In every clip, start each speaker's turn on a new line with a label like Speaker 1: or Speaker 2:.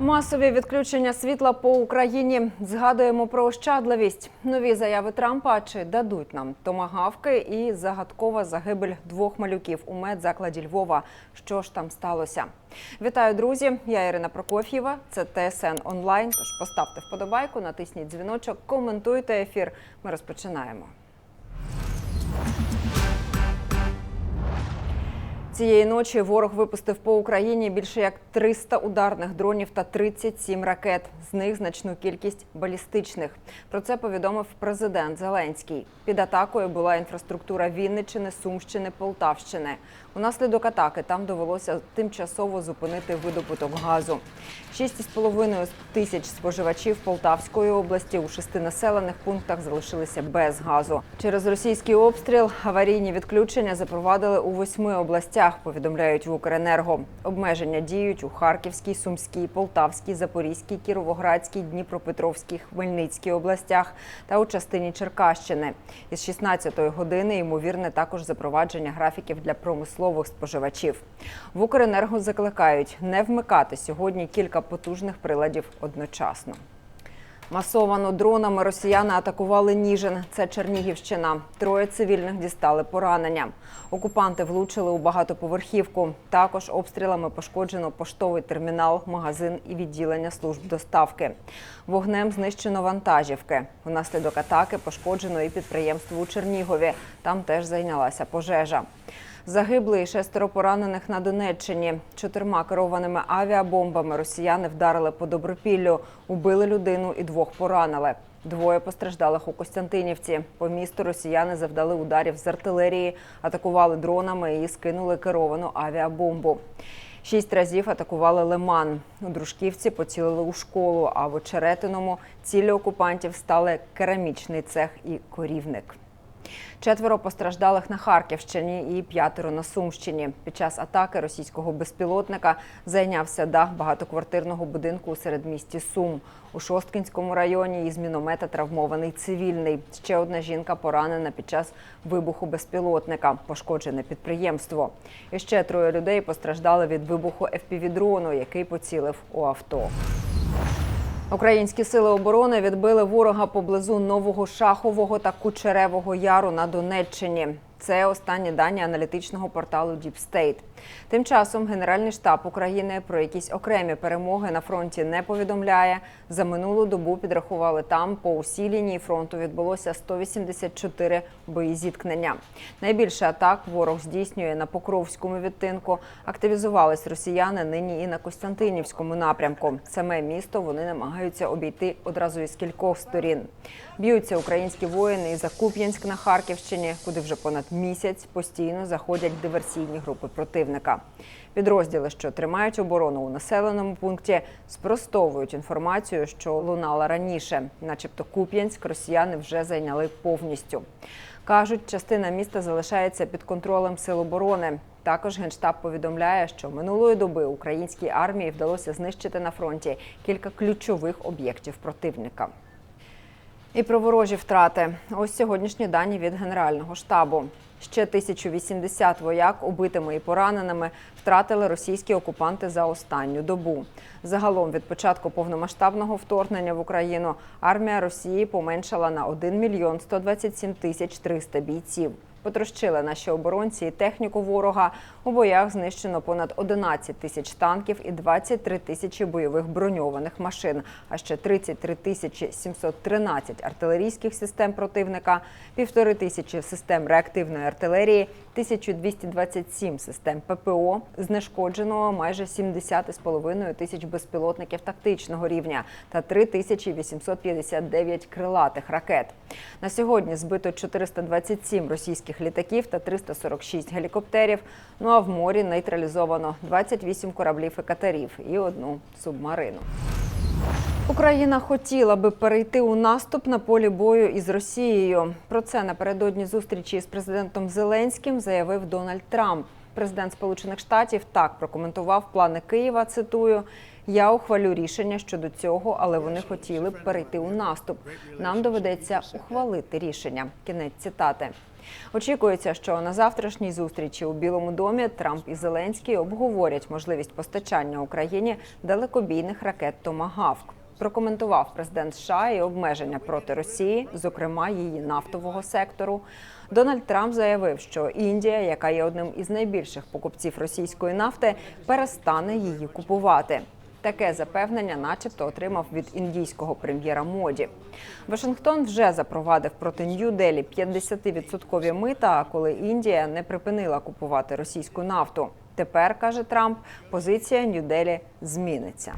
Speaker 1: Масові відключення світла по Україні. Згадуємо про ощадливість. Нові заяви Трампа чи дадуть нам томагавки і загадкова загибель двох малюків у медзакладі Львова. Що ж там сталося? Вітаю, друзі! Я Ірина Прокоф'єва. Це ТСН онлайн. Тож поставте вподобайку, натисніть дзвіночок, коментуйте ефір. Ми розпочинаємо. Цієї ночі ворог випустив по Україні більше як 300 ударних дронів та 37 ракет. З них значну кількість балістичних. Про це повідомив президент Зеленський. Під атакою була інфраструктура Вінниччини, Сумщини, Полтавщини. Унаслідок атаки там довелося тимчасово зупинити видобуток газу. 6,5 тисяч споживачів Полтавської області у шести населених пунктах залишилися без газу. Через російський обстріл аварійні відключення запровадили у восьми областях. Повідомляють в Укренерго. Обмеження діють у Харківській, Сумській, Полтавській, Запорізькій, Кіровоградській, Дніпропетровській, Хмельницькій областях та у частині Черкащини. Із 16-ї години ймовірне також запровадження графіків для промислових споживачів. В Укренерго закликають не вмикати сьогодні кілька потужних приладів одночасно. Масовано дронами росіяни атакували Ніжин. Це Чернігівщина. Троє цивільних дістали поранення. Окупанти влучили у багатоповерхівку. Також обстрілами пошкоджено поштовий термінал, магазин і відділення служб доставки. Вогнем знищено вантажівки. Внаслідок атаки пошкоджено і підприємство у Чернігові. Там теж зайнялася пожежа. Загибли і шестеро поранених на Донеччині. Чотирма керованими авіабомбами росіяни вдарили по Добропіллю, убили людину і двох поранили. Двоє постраждалих у Костянтинівці. По місту росіяни завдали ударів з артилерії, атакували дронами і скинули керовану авіабомбу. Шість разів атакували Лиман. У Дружківці поцілили у школу, а в Очеретиному цілі окупантів стали керамічний цех і корівник. Четверо постраждалих на Харківщині і п'ятеро на Сумщині. Під час атаки російського безпілотника зайнявся дах багатоквартирного будинку у середмісті Сум. У Шосткінському районі із міномета травмований цивільний. Ще одна жінка поранена під час вибуху безпілотника. Пошкоджене підприємство. І ще троє людей постраждали від вибуху ФПВ-дрону, який поцілив у авто. Українські сили оборони відбили ворога поблизу Нового Шахового та Кучеревого Яру на Донеччині. Це останні дані аналітичного порталу State. Тим часом Генеральний штаб України про якісь окремі перемоги на фронті не повідомляє. За минулу добу підрахували там по усій лінії фронту відбулося 184 бої зіткнення. Найбільше атак ворог здійснює на Покровському відтинку. Активізувались росіяни нині і на Костянтинівському напрямку. Саме місто вони намагаються обійти одразу із кількох сторін. Б'ються українські воїни і за Куп'янськ на Харківщині, куди вже понад місяць постійно заходять диверсійні групи противника. Підрозділи, що тримають оборону у населеному пункті, спростовують інформацію, що лунала раніше, начебто Куп'янськ росіяни вже зайняли повністю. Кажуть, частина міста залишається під контролем сил оборони. Також генштаб повідомляє, що минулої доби українській армії вдалося знищити на фронті кілька ключових об'єктів противника. І про ворожі втрати. Ось сьогоднішні дані від Генерального штабу. Ще 1080 вояк убитими і пораненими втратили російські окупанти за останню добу. Загалом від початку повномасштабного вторгнення в Україну армія Росії поменшала на 1 мільйон 127 тисяч 300 бійців. Потрощили наші оборонці і техніку ворога. У боях знищено понад 11 тисяч танків і 23 тисячі бойових броньованих машин, а ще 33 тисячі 713 артилерійських систем противника, півтори тисячі систем реактивної артилерії, 1227 систем ППО, знешкодженого майже 70,5 тисяч безпілотників тактичного рівня та 3859 крилатих ракет. На сьогодні збито 427 російських літаків та 346 гелікоптерів. Ну а в морі нейтралізовано 28 кораблів і катерів і одну субмарину. Україна хотіла би перейти у наступ на полі бою із Росією. Про це напередодні зустрічі з президентом Зеленським заявив Дональд Трамп. Президент Сполучених Штатів так прокоментував плани Києва. Цитую: Я ухвалю рішення щодо цього, але вони хотіли б перейти у наступ. Нам доведеться ухвалити рішення. Кінець цитати. Очікується, що на завтрашній зустрічі у Білому домі Трамп і Зеленський обговорять можливість постачання Україні далекобійних ракет Томагавк. Прокоментував президент США і обмеження проти Росії, зокрема її нафтового сектору. Дональд Трамп заявив, що Індія, яка є одним із найбільших покупців російської нафти, перестане її купувати. Таке запевнення, начебто, отримав від індійського прем'єра Моді. Вашингтон вже запровадив проти Нью-Делі 50-відсоткові мита, коли Індія не припинила купувати російську нафту. Тепер каже Трамп, позиція Нью-Делі зміниться.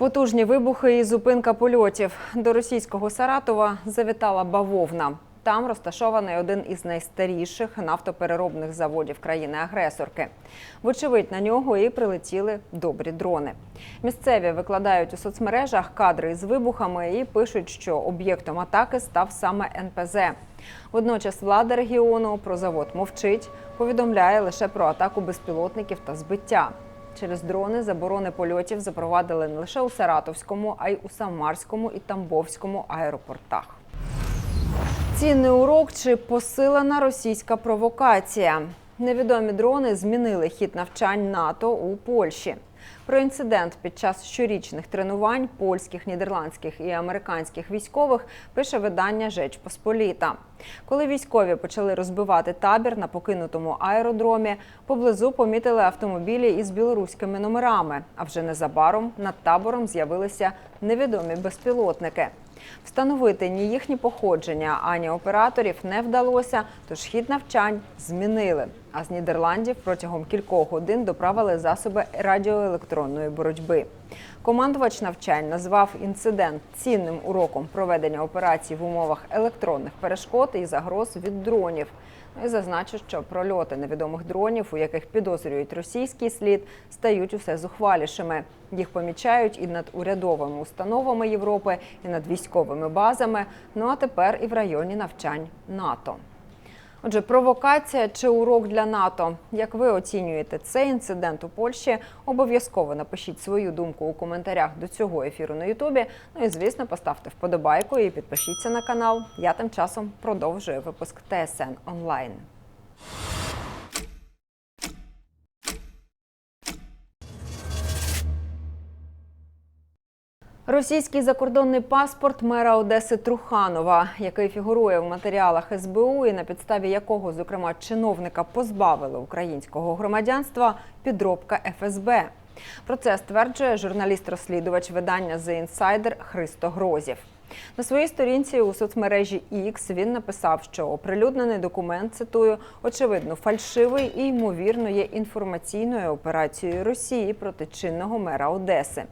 Speaker 1: Потужні вибухи і зупинка польотів до російського Саратова завітала бавовна. Там розташований один із найстаріших нафтопереробних заводів країни-агресорки. Вочевидь, на нього і прилетіли добрі дрони. Місцеві викладають у соцмережах кадри з вибухами і пишуть, що об'єктом атаки став саме НПЗ. Водночас влада регіону про завод мовчить, повідомляє лише про атаку безпілотників та збиття. Через дрони заборони польотів запровадили не лише у Саратовському, а й у Самарському і Тамбовському аеропортах. Цінний урок чи посилена російська провокація. Невідомі дрони змінили хід навчань НАТО у Польщі. Про інцидент під час щорічних тренувань польських, нідерландських і американських військових пише видання Жеч Посполіта. Коли військові почали розбивати табір на покинутому аеродромі, поблизу помітили автомобілі із білоруськими номерами. А вже незабаром над табором з'явилися невідомі безпілотники. Встановити ні їхні походження, ані операторів не вдалося, тож хід навчань змінили. А з Нідерландів протягом кількох годин доправили засоби радіоелектронної боротьби. Командувач навчань назвав інцидент цінним уроком проведення операцій в умовах електронних перешкод і загроз від дронів. І зазначив, що прольоти невідомих дронів, у яких підозрюють російський слід, стають усе зухвалішими. Їх помічають і над урядовими установами Європи, і над військовими базами. Ну а тепер і в районі навчань НАТО. Отже, провокація чи урок для НАТО. Як ви оцінюєте цей інцидент у Польщі? Обов'язково напишіть свою думку у коментарях до цього ефіру на Ютубі. Ну і звісно, поставте вподобайку і підпишіться на канал. Я тим часом продовжую випуск ТСН онлайн. Російський закордонний паспорт мера Одеси Труханова, який фігурує в матеріалах СБУ, і на підставі якого, зокрема, чиновника позбавили українського громадянства, підробка ФСБ. Про це стверджує журналіст-розслідувач видання The Insider Христо Грозів. На своїй сторінці у соцмережі X він написав, що оприлюднений документ цитую очевидно фальшивий і ймовірно є інформаційною операцією Росії проти чинного мера Одеси.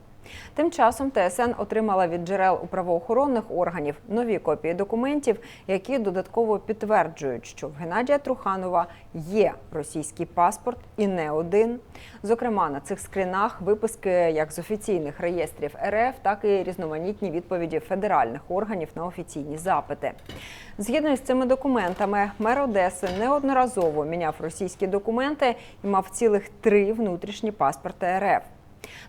Speaker 1: Тим часом ТСН отримала від джерел у правоохоронних органів нові копії документів, які додатково підтверджують, що в Геннадія Труханова є російський паспорт і не один. Зокрема, на цих скрінах виписки як з офіційних реєстрів РФ, так і різноманітні відповіді федеральних органів на офіційні запити. Згідно з цими документами, мер Одеси неодноразово міняв російські документи і мав цілих три внутрішні паспорти РФ.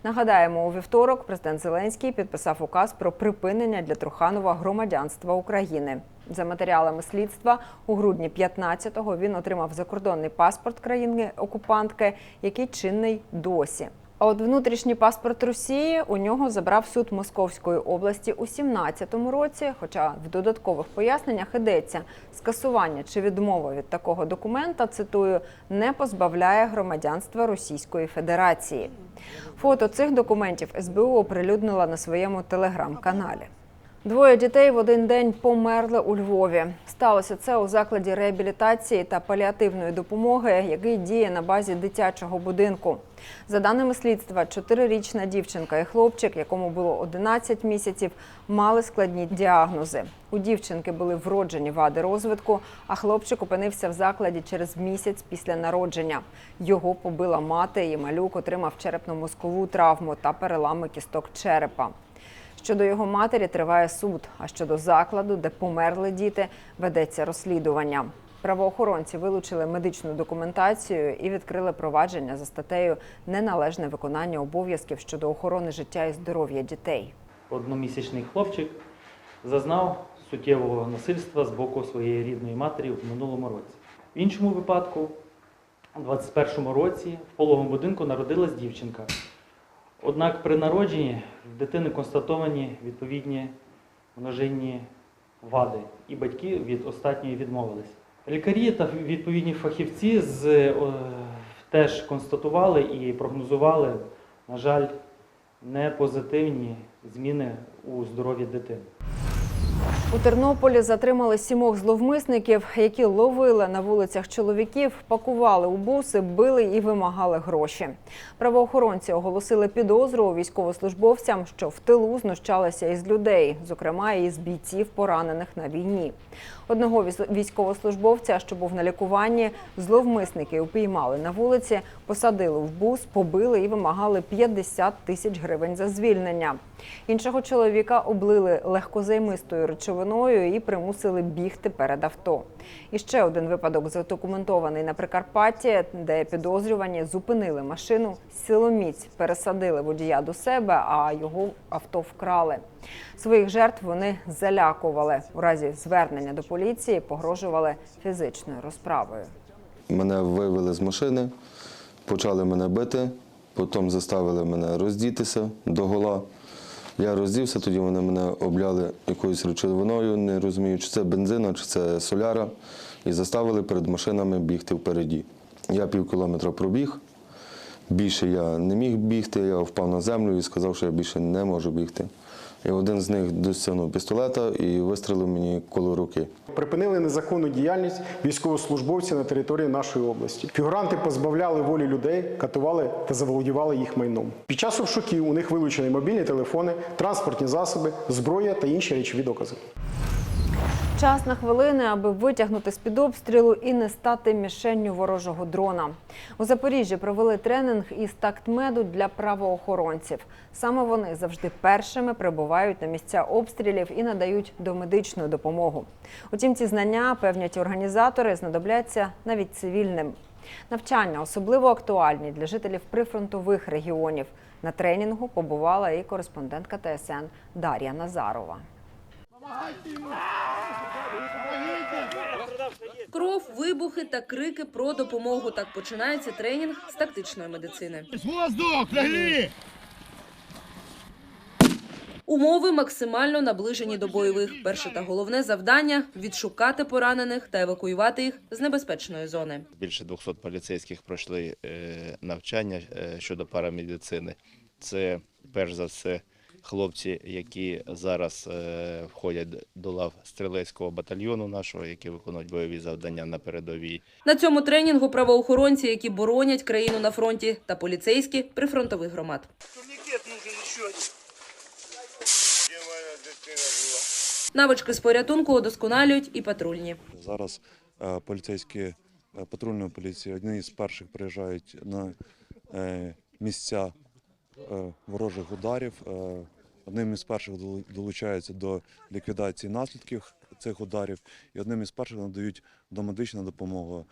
Speaker 1: Нагадаємо, у вівторок президент Зеленський підписав указ про припинення для Труханова громадянства України. За матеріалами слідства у грудні 15-го він отримав закордонний паспорт країни-окупантки, який чинний досі. А от внутрішній паспорт Росії у нього забрав суд Московської області у 17-му році. Хоча в додаткових поясненнях йдеться, скасування чи відмова від такого документа, цитую, не позбавляє громадянства Російської Федерації. Фото цих документів СБУ оприлюднила на своєму телеграм-каналі. Двоє дітей в один день померли у Львові. Сталося це у закладі реабілітації та паліативної допомоги, який діє на базі дитячого будинку. За даними слідства, чотирирічна дівчинка і хлопчик, якому було 11 місяців, мали складні діагнози. У дівчинки були вроджені вади розвитку, а хлопчик опинився в закладі через місяць після народження. Його побила мати, і малюк отримав черепно-мозкову травму та перелами кісток черепа. Щодо його матері триває суд. А щодо закладу, де померли діти, ведеться розслідування. Правоохоронці вилучили медичну документацію і відкрили провадження за статтею неналежне виконання обов'язків щодо охорони життя і здоров'я дітей.
Speaker 2: Одномісячний хлопчик зазнав суттєвого насильства з боку своєї рідної матері в минулому році. В іншому випадку, у 21-му році, в пологовому будинку народилась дівчинка. Однак при народженні в дитини констатовані відповідні множинні вади, і батьки від остатньої відмовились. Лікарі та відповідні фахівці з, о, теж констатували і прогнозували, на жаль, не позитивні зміни у здоров'ї дитини.
Speaker 1: У Тернополі затримали сімох зловмисників, які ловили на вулицях чоловіків, пакували у буси, били і вимагали гроші. Правоохоронці оголосили підозру військовослужбовцям, що в тилу знущалися із людей, зокрема і з бійців, поранених на війні. Одного військовослужбовця, що був на лікуванні, зловмисники упіймали на вулиці, посадили в бус, побили і вимагали 50 тисяч гривень за звільнення. Іншого чоловіка облили легкозаймистою речовиною і примусили бігти перед авто. І ще один випадок задокументований на Прикарпатті, де підозрювані зупинили машину, силоміць пересадили водія до себе, а його авто вкрали. Своїх жертв вони залякували. У разі звернення до поліції погрожували фізичною розправою.
Speaker 3: Мене вивели з машини, почали мене бити, потім заставили мене роздітися до гола. Я роздівся, тоді вони мене обляли якоюсь речовиною, не розумію, чи це бензина, чи це соляра, і заставили перед машинами бігти впереді. Я пів кілометра пробіг, більше я не міг бігти, я впав на землю і сказав, що я більше не можу бігти. І один з них досягнув пістолета і вистрелив мені коло руки.
Speaker 4: Припинили незаконну діяльність військовослужбовців на території нашої області. Фігуранти позбавляли волі людей, катували та заволодівали їх майном. Під час обшуків у них вилучені мобільні телефони, транспортні засоби, зброя та інші речові докази.
Speaker 1: Час на хвилини, аби витягнути з-під обстрілу і не стати мішенню ворожого дрона. У Запоріжжі провели тренінг із тактмеду для правоохоронців. Саме вони завжди першими прибувають на місця обстрілів і надають домедичну допомогу. Утім, ці знання, певнять організатори, знадобляться навіть цивільним. Навчання особливо актуальні для жителів прифронтових регіонів. На тренінгу побувала і кореспондентка ТСН Дар'я Назарова.
Speaker 5: Кров, вибухи та крики про допомогу. Так починається тренінг з тактичної медицини.
Speaker 6: Воздух, лягли!
Speaker 5: Умови максимально наближені до бойових. Перше та головне завдання відшукати поранених та евакуювати їх з небезпечної зони.
Speaker 6: Більше 200 поліцейських пройшли е, навчання е, щодо парамедицини. Це перш за все хлопці, які зараз е, входять до лав стрілецького батальйону нашого, які виконують бойові завдання на передовій.
Speaker 5: На цьому тренінгу правоохоронці, які боронять країну на фронті, та поліцейські прифронтових громад. Навички з порятунку удосконалюють і патрульні.
Speaker 7: Зараз е, поліцейські е, патрульної поліції одні з перших приїжджають на місця ворожих ударів. Е, Одним із перших долу- долучаються до ліквідації наслідків цих ударів, і одним із перших надають домедичну допомогу.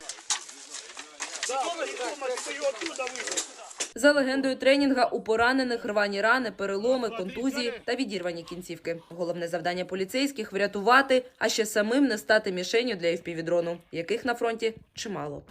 Speaker 5: За легендою тренінга у поранених рвані рани, переломи, контузії та відірвані кінцівки. Головне завдання поліцейських врятувати, а ще самим не стати мішенню для FPV-дрону, яких на фронті чимало.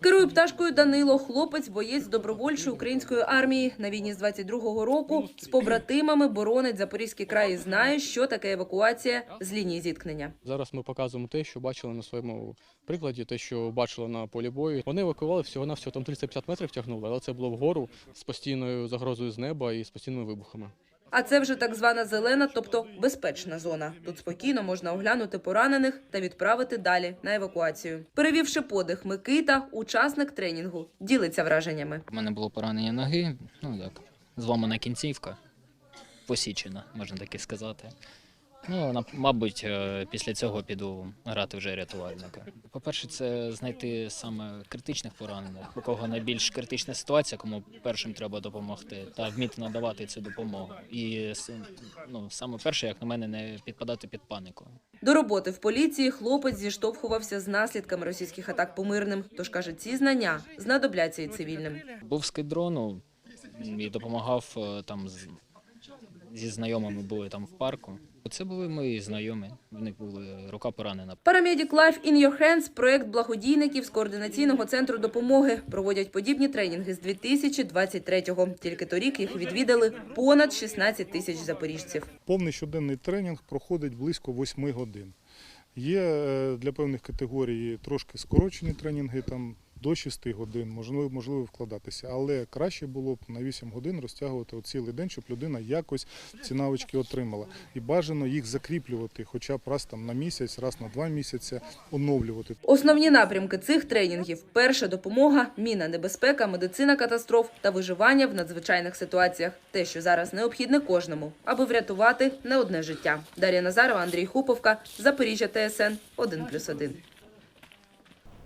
Speaker 5: Керує пташкою Данило, хлопець, боєць добровольчої української армії на війні з 22-го року. З побратимами боронить Запорізький край і знає, що таке евакуація з лінії зіткнення.
Speaker 8: Зараз ми показуємо те, що бачили на своєму прикладі, те, що бачили на полі бою. Вони евакуювали всього на всього там 350 метрів тягнули, але це було вгору з постійною загрозою з неба і з постійними вибухами.
Speaker 5: А це вже так звана зелена, тобто безпечна зона. Тут спокійно можна оглянути поранених та відправити далі на евакуацію. Перевівши подих, Микита, учасник тренінгу, ділиться враженнями.
Speaker 9: У мене було поранення ноги, ну так, зламана кінцівка, посічена, можна так і сказати. Ну, мабуть, е, після цього піду грати вже рятувальника. По-перше, це знайти саме критичних поранених, у кого найбільш критична ситуація, кому першим треба допомогти, та вміти надавати цю допомогу. І ну, саме перше, як на мене, не підпадати під панику.
Speaker 5: До роботи в поліції хлопець зіштовхувався з наслідками російських атак по мирним. Тож каже, ці знання знадобляться і цивільним.
Speaker 9: Був з дрону і допомагав е, там зі знайомими були там в парку. Це були мої знайомі. В них була рука поранена.
Speaker 5: Paramedic Life in Your Hands – проект благодійників з координаційного центру допомоги. Проводять подібні тренінги з 2023-го. Тільки торік їх відвідали понад 16 тисяч запоріжців.
Speaker 10: Повний щоденний тренінг проходить близько 8 годин. Є е, для певних категорій трошки скорочені тренінги, там до 6 годин, можливо, можливо вкладатися. Але краще було б на 8 годин розтягувати цілий день, щоб людина якось ці навички отримала. І бажано їх закріплювати, хоча б раз там на місяць, раз на два місяці оновлювати.
Speaker 5: Основні напрямки цих тренінгів – перша допомога, міна небезпека, медицина катастроф та виживання в надзвичайних ситуаціях. Те, що зараз необхідне кожному, аби врятувати не одне життя. Дар'я Назарова, Андрій Хуповка, Запоріжжя ТСН 1+,1.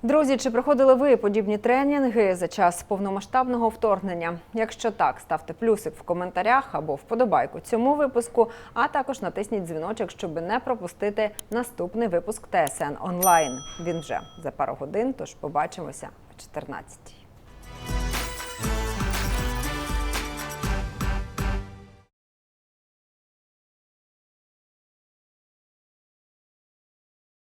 Speaker 1: Друзі, чи проходили ви подібні тренінги за час повномасштабного вторгнення? Якщо так, ставте плюсик в коментарях або вподобайку цьому випуску, а також натисніть дзвіночок, щоб не пропустити наступний випуск ТСН онлайн. Він вже за пару годин, тож побачимося о 14